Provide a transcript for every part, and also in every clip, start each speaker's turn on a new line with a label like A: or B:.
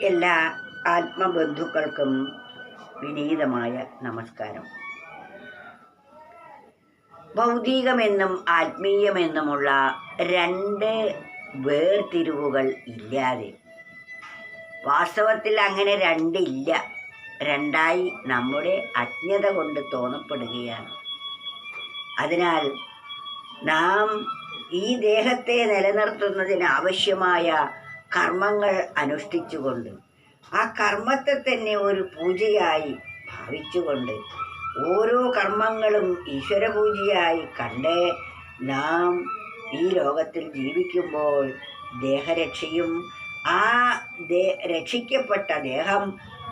A: എല്ലാ ആത്മബന്ധുക്കൾക്കും വിനീതമായ നമസ്കാരം. ഭൗതികമെന്നും ആത്മീയമെന്നുമുള്ള രണ്ട് വേർതിരിവുകൾ ഇല്ലാതെ വാസ്തവത്തിൽ അങ്ങനെ രണ്ടില്ല രണ്ടായി നമ്മുടെ അജ്ഞത കൊണ്ട് തോന്നപ്പെടുകയാണ്. അതിനാൽ നാം ഈ ദേഹത്തെ നിലനിർത്തുന്നതിന് ആവശ്യമായ കർമ്മങ്ങൾ അനുഷ്ഠിച്ചുകൊണ്ട് ആ കർമ്മത്തെ തന്നെ ഒരു പൂജയായി ഭാവിച്ചുകൊണ്ട് ഓരോ കർമ്മങ്ങളും ഈശ്വരപൂജയായി കണ്ട് നാം ഈ ലോകത്തിൽ ജീവിക്കുമ്പോൾ ദേഹരക്ഷയും ആ ദേ രക്ഷിക്കപ്പെട്ട ദേഹം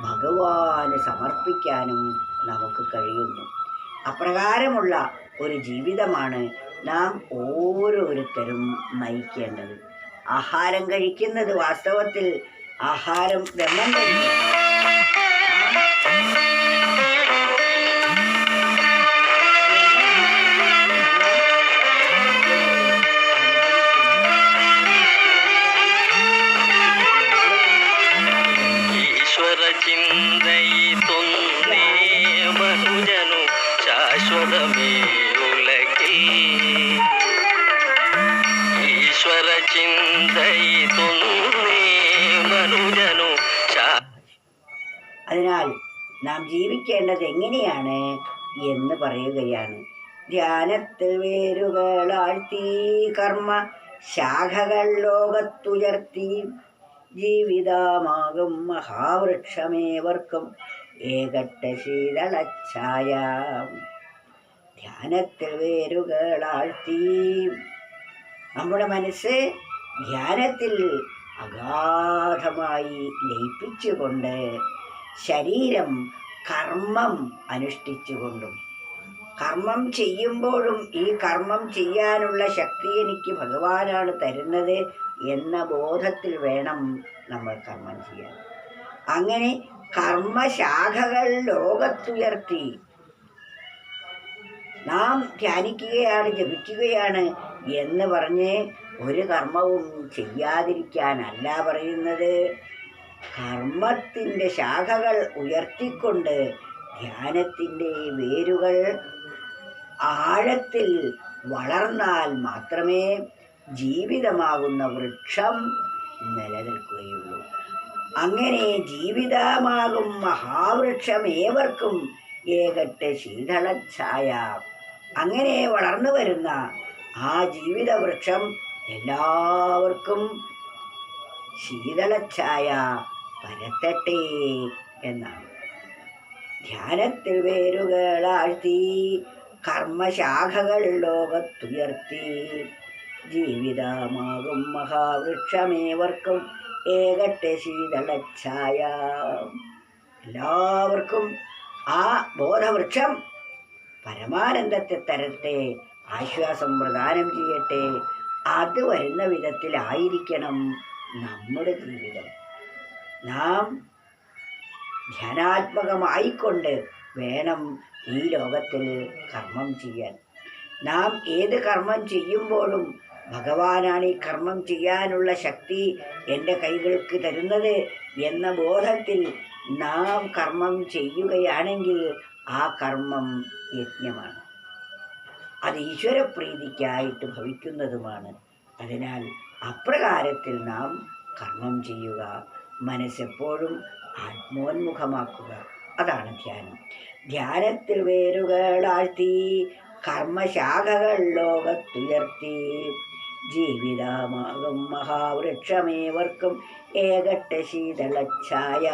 A: ഭഗവാന് സമർപ്പിക്കാനും നമുക്ക് കഴിയുന്നു. അപ്രകാരമുള്ള ഒരു ജീവിതമാണ് നാം ഓരോരുത്തരും നയിക്കേണ്ടത്. ആഹാരം കഴിക്കുന്നത് വാസ്തവത്തിൽ ആഹാരം ബ്രഹ്മം
B: തന്നെ ശാശ്വതമേ ഉലകേ.
A: അതിനാൽ നാം ജീവിക്കേണ്ടത് എങ്ങനെയാണ് എന്ന് പറയുകയാണ്. ധ്യാനത്തിൽ വേരുകളാഴ്ത്തി കർമ്മ ശാഖകൾ ലോകത്തുയർത്തി ജീവിതമാകും മഹാവൃക്ഷമേവർക്കും ഏകട്ട ശീതളച്ഛായ. ധ്യാനത്തിൽ വേരുകളാഴ്ത്തി നമ്മുടെ മനസ്സ് ധ്യാനത്തിൽ അഗാധമായി ലയിപ്പിച്ചുകൊണ്ട് ശരീരം കർമ്മം അനുഷ്ഠിച്ചുകൊണ്ടും കർമ്മം ചെയ്യുമ്പോഴും ഈ കർമ്മം ചെയ്യാനുള്ള ശക്തി എനിക്ക് ഭഗവാനാണ് തരുന്നത് എന്ന ബോധത്തിൽ വേണം നമ്മൾ കർമ്മം ചെയ്യാൻ. അങ്ങനെ കർമ്മശാഖകൾ ലോകത്തുയർത്തി. നാം ധ്യാനിക്കുകയാണ് ജപിക്കുകയാണ് എന്ന് പറഞ്ഞ് ഒരു കർമ്മവും ചെയ്യാതിരിക്കാനല്ല പറയുന്നത്. കർമ്മത്തിന്റെ ശാഖകൾ ഉയർത്തിക്കൊണ്ട് ധ്യാനത്തിന്റെ വേരുകൾ ആഴത്തിൽ വളർന്നാൽ മാത്രമേ ജീവിതമാകുന്ന വൃക്ഷം നിലനിൽക്കുകയുള്ളൂ. അങ്ങനെ ജീവിതമാകും മഹാവൃക്ഷം ഏവർക്കും ഏകട്ട് ശീതളച്ഛായ അങ്ങനെ വളർന്നു വരുന്ന ആ ജീവിത വൃക്ഷം എല്ലാവർക്കും ശീതളച്ഛായ പരത്തട്ടെ എന്നാണ്. ധ്യാനത്തിൽ വേരുകളാഴ്ത്തി കർമ്മശാഖകൾ ലോകത്തുയർത്തി. ജീവിതമാകും മഹാവൃക്ഷമേവർക്കും ഏകട്ടെ ശീതളച്ഛായ എല്ലാവർക്കും ആ ബോധവൃക്ഷം പരമാനന്ദത്തെ തരട്ടെ ആശ്വാസം പ്രദാനം ചെയ്യട്ടെ അത് വരുന്ന വിധത്തിലായിരിക്കണം നമ്മുടെ ജീവിതം. നാം ധ്യാനാത്മകമായിക്കൊണ്ട് വേണം ഈ ലോകത്തിൽ കർമ്മം ചെയ്യാൻ. നാം ഏത് കർമ്മം ചെയ്യുമ്പോഴും ഭഗവാനാണ് ഈ കർമ്മം ചെയ്യാനുള്ള ശക്തി എന്റെ കൈകൾക്ക് തരുന്നത് എന്ന ബോധത്തിൽ നാം കർമ്മം ചെയ്യുകയാണെങ്കിൽ ആ കർമ്മം യജ്ഞമാണ്. അത് ഈശ്വരപ്രീതിക്കായിട്ട് ഭവിക്കുന്നതുമാണ്. അതിനാൽ അപ്രകാരത്തിൽ നാം കർമ്മം ചെയ്യുക മനസ്സെപ്പോഴും ആത്മോന്മുഖമാക്കുക. അതാണ് ധ്യാനം. ധ്യാനത്തിൽ വേരുകളാഴ്ത്തി കർമ്മശാഖകൾ ലോകത്തുയർത്തി. ജീവിതമാകും മഹാവൃക്ഷമേവർക്കും ഏകട്ട ശീതളച്ഛായ